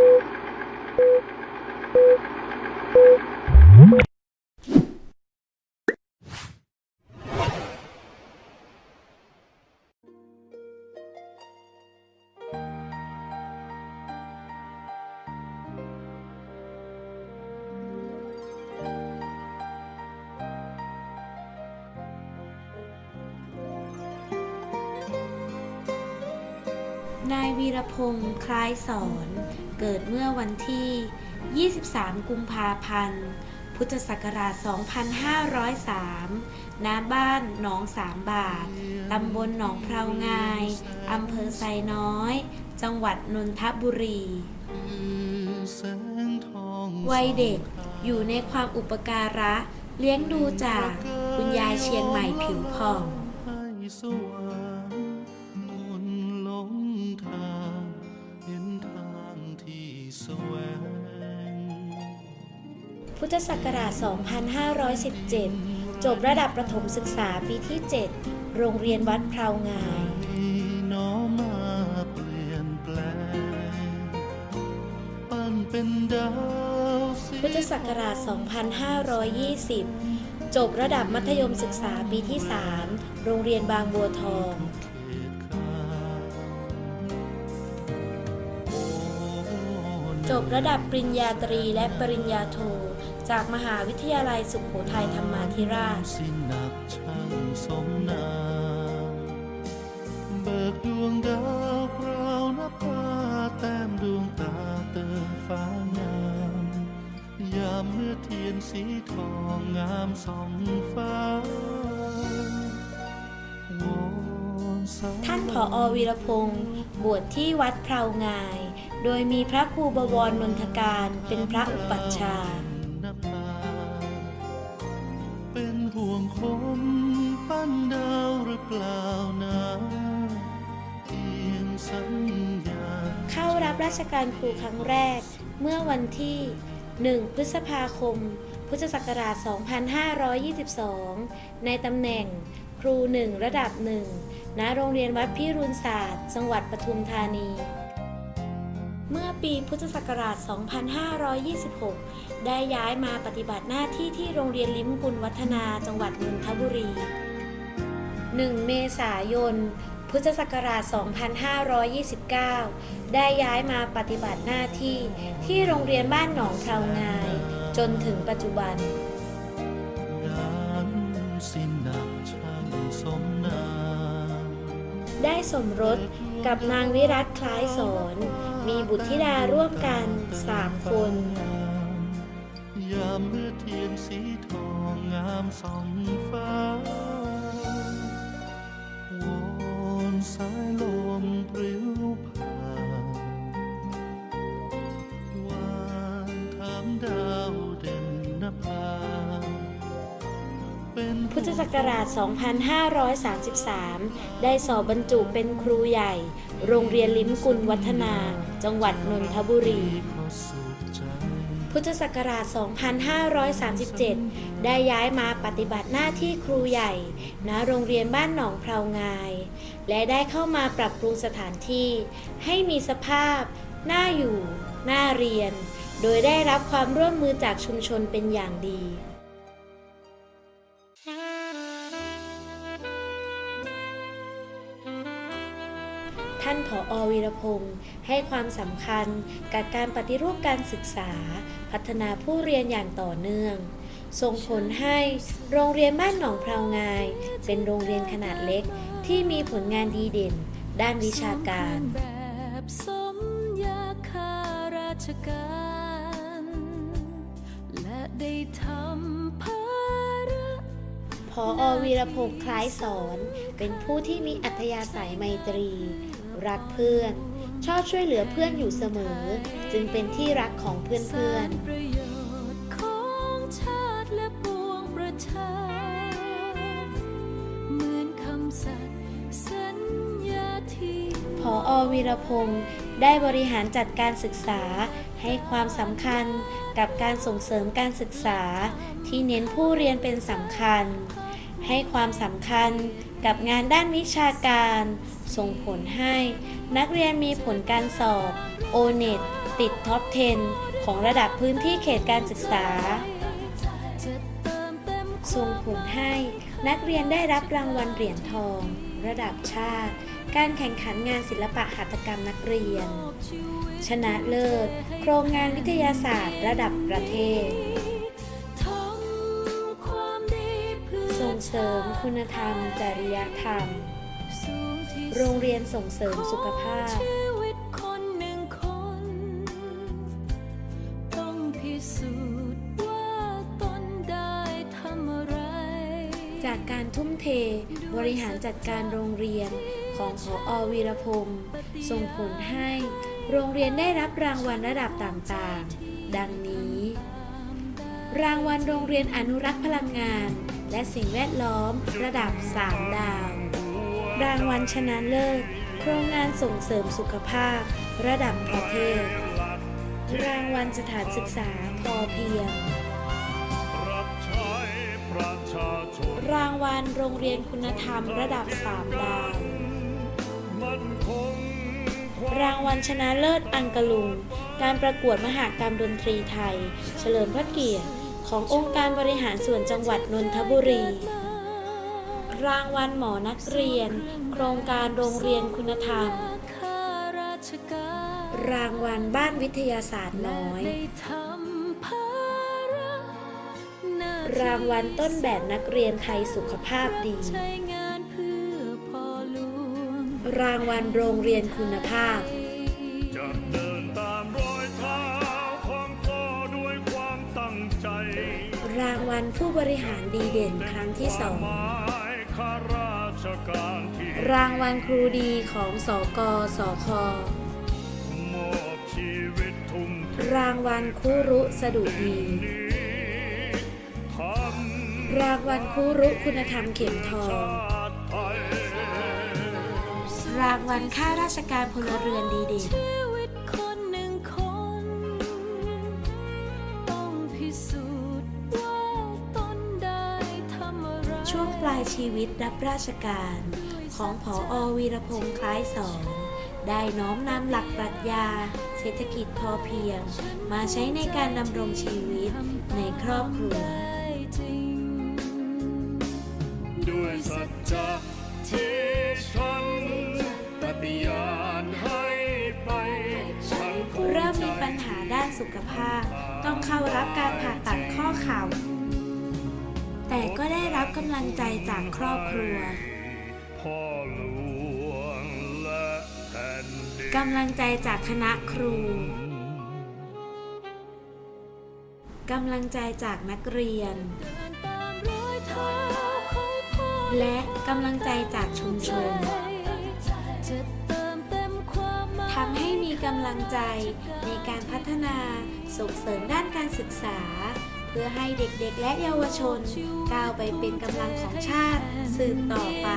นายวีรพงศ์คล้ายสอน เกิดเมื่อวันที่ 23 กุมภาพันธ์ พุทธศักราช 2503 ณ บ้านหนองสามบาท ตำบลหนองเพรางาย อำเภอไซน้อย จังหวัดนนทบุรี วัยเด็กอยู่ในความอุปการะ เลี้ยงดูจากคุณยายเชียงใหม่ผิวผ่อง ธศักราช 2517 จบระดับประถมศึกษาปีที่ 7 โรงเรียนวัดเพรางายที่น้อมมาเปลี่ยนแปลงปั้นเป็นดาวสีพุทธศักราช 2520 จบระดับมัธยมศึกษาปีที่ 3 โรงเรียนบางบัวทองเขตขาวโอ้จบระดับปริญญาตรีและปริญญาโท จากมหาวิทยาลัยสุขโขทัยธรรมาธิราชสิหนักช่างสมนามเบิกดวงดาวพราวนภาแต้มดวงตาเติมฟ้างามยามเมื่อเทียนสีทองงามส่องฟ้าวอนสยท่านผออวีรพงศ์บวชที่วัดเพรางาย โดยมีพระครูบวรนนทการเป็นพระอุปัชฌาย์ เปล่านะเพียงสัญญา เข้ารับราชการครูครั้งแรก เมื่อวันที่ 1 พฤษภาคม พุทธศักราช 2522 ในตำแหน่งครูหนึ่งระดับหนึ่งณโรงเรียนวัดพิรุณศาสตร์ จังหวัดปทุมธานี เมื่อปีพุทธศักราช 2526 ได้ย้ายมาปฏิบัติหน้าที่ที่โรงเรียนลิ้มกุลวัฒนาจังหวัดนนทบุรี 1 เมษายน พุทธศักราช 2529 ได้ย้ายมาปฏิบัติหน้าที่ที่โรงเรียนบ้านหนองพราวงาย จนถึงปัจจุบันงานสิ้นหนักช่างสมนามได้สมรสกับนางวิรัตคล้ายสอนมีบุตรธิดาร่วมกัน3คนยามเมื่อเทียนสีทองงามส่องฟ้า สายลมปลิวผ่านวานถามดาวเด่นนภาพุทธศักราช 2533 ได้สอบบรรจุเป็นครูใหญ่ โรงเรียนลิ้มกุลวัฒนา จังหวัดนนทบุรี พุทธศักราช 2537 ได้ย้ายมาปฏิบัติหน้าที่ครูใหญ่ ณ โรงเรียนบ้านหนองเพรางาย และได้เข้ามาปรับปรุงสถานที่ ให้มีสภาพ น่าอยู่ น่าเรียน โดยได้รับความร่วมมือจากชุมชนเป็นอย่างดีท่านผออวีรพงศ์ให้ความสำคัญกับการปฏิรูปการศึกษา พัฒนาผู้เรียนอย่างต่อเนื่อง ส่งผลให้โรงเรียนบ้านหนองพราวงาย เป็นโรงเรียนขนาดเล็กที่มีผลงานดีเด่น ด้านวิชาการแบบสมยาคาราชการ และได้ทำภาระพออวีรพงศ์คล้ายสอน เป็นผู้ที่มีอัธยาศัยไมตรี รักเพื่อน ชอบช่วยเหลือเพื่อนอยู่เสมอ จึงเป็นที่รักของเพื่อนส วีรพงศ์ได้บริหารจัดการศึกษา ให้ความสำคัญกับการส่งเสริมการศึกษา ที่เน้นผู้เรียนเป็นสำคัญ ให้ความสำคัญกับงานด้านวิชาการ ส่งผลให้นักเรียนมีผลการสอบ o n e t ติดท็อป 10 ของระดับพื้นที่เขตการศึกษา ส่งผลให้นักเรียนได้รับรางวัลเหรียญทอง ระดับชาติ การแข่งขันงานศิลปะหัตถกรรมนักเรียน ชนะเลิศ โครงงานวิทยาศาสตร์ระดับประเทศ ส่งเสริมคุณธรรม จริยธรรม โรงเรียนส่งเสริมสุขภาพจากการทุ่มเทบริหารจัดการโรงเรียน ของผออวีรพงศ์ส่งผลให้ โรงเรียนได้รับรางวัลระดับต่างๆ ดังนี้ รางวัลโรงเรียนอนุรักษ์พลังงาน และสิ่งแวดล้อมระดับ 3 ดาว รางวัลชนะเลิศ โครงงานส่งเสริมสุขภาพ ระดับประเทศ รางวัลสถานศึกษาพอเพียงรางวัลโรงเรียนคุณธรรมระดับ 3 ดาวมันคงคว รางวัลชนะเลิศอังกะลุงการประกวดมหากรรมดนตรีไทย เฉลิมพระเกียรติ ขององค์การบริหารส่วนจังหวัดนนทบุรี รางวัลหมอนักเรียน โครงการโรงเรียนคุณธรรมข้าราชการรางวัลบ้านวิทยาศาสตร์น้อยได้ทำภาระหน้ที่รางวัลต้นแบบนักเรียนไทยสุขภาพดี รางวัลโรงเรียนคุณภาพจะเดินตามรอยเท้าของพ่อด้วยความตั้งใจรางวัลผู้บริหารดีเด่นครั้งที่สองรางวัลครูดีของสกสคอรางวัลครูรุสดุดี รางวัลครูรุคุณธรรมเข็มทอง รางวัลข้าราชการพลเรือนดีเด่นชีวิตคนหนึ่งคนต้องพิสูจน์ว่าตนได้ทำอะไรช่วงปลายชีวิตรับราชการของผออวีรพงษ์คล้ายสอนได้น้อมนำหลักปรัชญา เศรษฐกิจพอเพียง มาใช้ในการดำรงชีวิตในครอบครัวได้จริงด้วยสัจจะที่ สุขภาพ ต้องเข้ารับการผ่าตัดข้อเข่า แต่ก็ได้รับกำลังใจจากครอบครัวพ่อหลวงและกำลังใจจากคณะครู กำลังใจจากนักเรียน และกำลังใจจากชุมชน ให้มีกำลังใจในการพัฒนาส่งเสริมด้านการศึกษา เพื่อให้เด็กๆและเยาวชน ก้าวไปเป็นกำลังของชาติสืบต่อไป